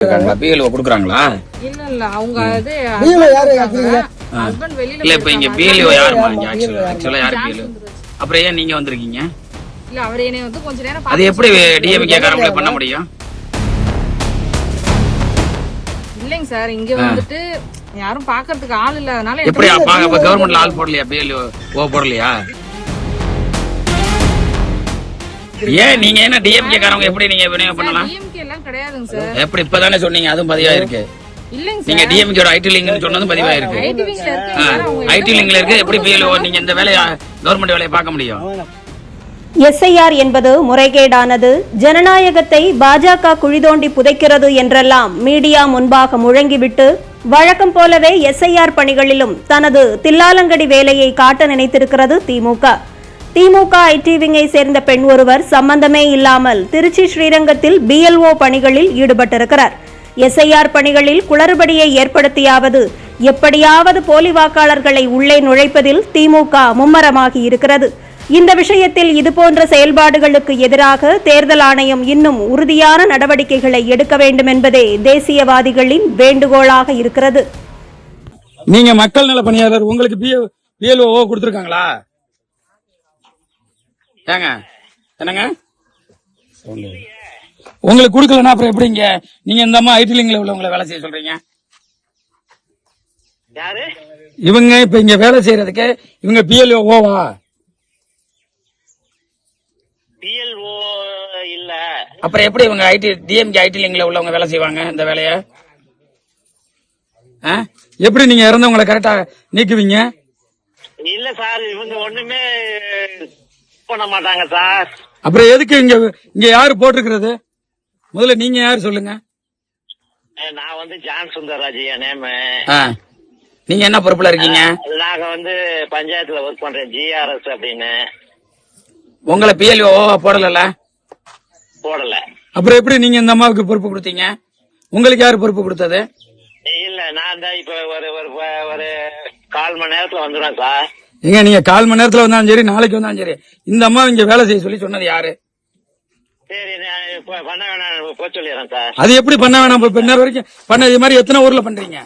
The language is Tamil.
இருக்காங்களா பிஎல்ஓ கொடுக்குறாங்களா? இல்ல இல்ல அவங்க இது நீங்கள யாரு கேக்குறீங்க ஹஸ்பண்ட் வெளியில இல்ல இப்ப இங்க போயிருக்காங்க. பிஎல்ஓ யாருமா இங்க ஆக்சுவலா ஆக்சுவலா யாரு பிஎல்ஓ அப்புறம் ஏன் நீங்க வந்திருக்கீங்க? இல்ல அவர் என்னை வந்து கொஞ்ச நேரம் அது எப்படி டிஎம்கே காரங்களை பண்ண முடியும்? இல்லைங்க சார் இங்க வந்துட்டு யாரும் பாக்குறதுக்கு ஆள் இல்லாதனால எப்படி கவர்மெண்ட்ல ஆள் போடலையா? பிஎல்ஓ ஓ போடலையா? ஏன் நீங்க என்ன டிஎம்கே காரங்க எப்படி நீங்க பண்ணலாம்? டிஎம்கே கிடையாதுங்க சார். எப்படி இப்பதானே சொன்னீங்க? அதுவும் பதிவா இருக்கு இல்லைங்க நீங்க சார். டிஎம்கேட ஐடி லிங்க்னு சொன்னதும் பதிவா இருக்கு ஐடி லிங்க்ல இருக்கு. எப்படி பிஎல்ஓ நீங்க இந்த வேலையை கவர்மெண்ட் வேலையை பார்க்க முடியும். எஸ்ஐஆர் என்பது முறைகேடானது. ஜனநாயகத்தை பாஜக குழிதோண்டி புதைக்கிறது என்றெல்லாம் மீடியா முன்பாக முழங்கிவிட்டு வழக்கம் போலவே எஸ்ஐஆர் பணிகளிலும் தனது தில்லாலங்கடி வேலையை காட்ட நினைத்திருக்கிறது திமுக திமுக ஐடி விங்கை சேர்ந்த பெண் ஒருவர் சம்பந்தமே இல்லாமல் திருச்சி ஸ்ரீரங்கத்தில் பிஎல்ஓ பணிகளில் ஈடுபட்டிருக்கிறார். எஸ்ஐஆர் பணிகளில் குளறுபடியை ஏற்படுத்தியாவது எப்படியாவது போலி வாக்காளர்களை உள்ளே நுழைப்பதில் திமுக மும்மரமாகி இருக்கிறது. இந்த விஷயத்தில் இதுபோன்ற செயல்பாடுகளுக்கு எதிராக தேர்தல் ஆணையம் இன்னும் உறுதியான நடவடிக்கைகளை எடுக்க வேண்டும் என்பதே தேசியவாதிகளின் வேண்டுகோளாக இருக்கிறது. நீங்க மக்கள் நல பணியாளர் உங்களுக்கு பிஎல்ஓ கொடுத்துருக்காங்களா? ஏங்க? என்னங்க? உங்களுக்கு கொடுக்கலன்னா அப்புறம் எப்படிங்க? நீங்க இந்த அம்மா ஐடி லிங்க்ல உள்ளவங்களை வேலை செய்ய சொல்றீங்க? யாரு? இவங்க இப்ப இங்க வேலை செய்யறதுக்கு இவங்க பிஎல்ஓ ஓவா பிஎல்ஓ இல்ல. அப்புறம் எப்படி இவங்க ஐடி டிஎம்கே ஐடி லிங்க்ல உள்ளவங்க வேலை செய்வாங்க இந்த வேலையை? ஆ? எப்படி நீங்க இறந்தவங்களை கரெக்டா நீக்குவீங்க? இல்ல சார் இவங்க ஒண்ணுமே பண்ண மாட்டாங்க சார். அப்புறம் எதுக்கு இங்க இங்க யாரு போட்டிருக்கிறது? முதல்ல நீங்க யாரு சொல்லுங்க? நான் வந்து ஜான் சுந்தரராஜ் என் நேமு. நீங்க என்ன பொறுப்புல இருக்கீங்க? நாங்க வந்து பஞ்சாயத்துல ஒர்க் பண்றேன் ஜிஆர்எஸ் அப்படின்னு. உங்களை பிஎல்ஓ போடல போடல. அப்புறம் எப்படி நீங்க இந்த அம்மாவுக்கு பொறுப்பு கொடுத்தீங்க? உங்களுக்கு யாரு பொறுப்பு கொடுத்தது? இல்ல நான் தான் இப்ப ஒரு ஒரு ஒரு கால் மணி நேரத்துல வந்துடுவேன் சார். ஏங்க நீங்க கால் மணி நேரத்துல வந்தாலும் சரி நாளைக்கு வந்தாலும் சரி இந்த அம்மா இங்க வேலை செய்ய சொல்லி சொன்னது யாரு? அது எப்படி பண்ண வேணாம் இப்ப வரைக்கும் பண்ண இது மாதிரி எத்தனை ஊர்ல பண்றீங்க?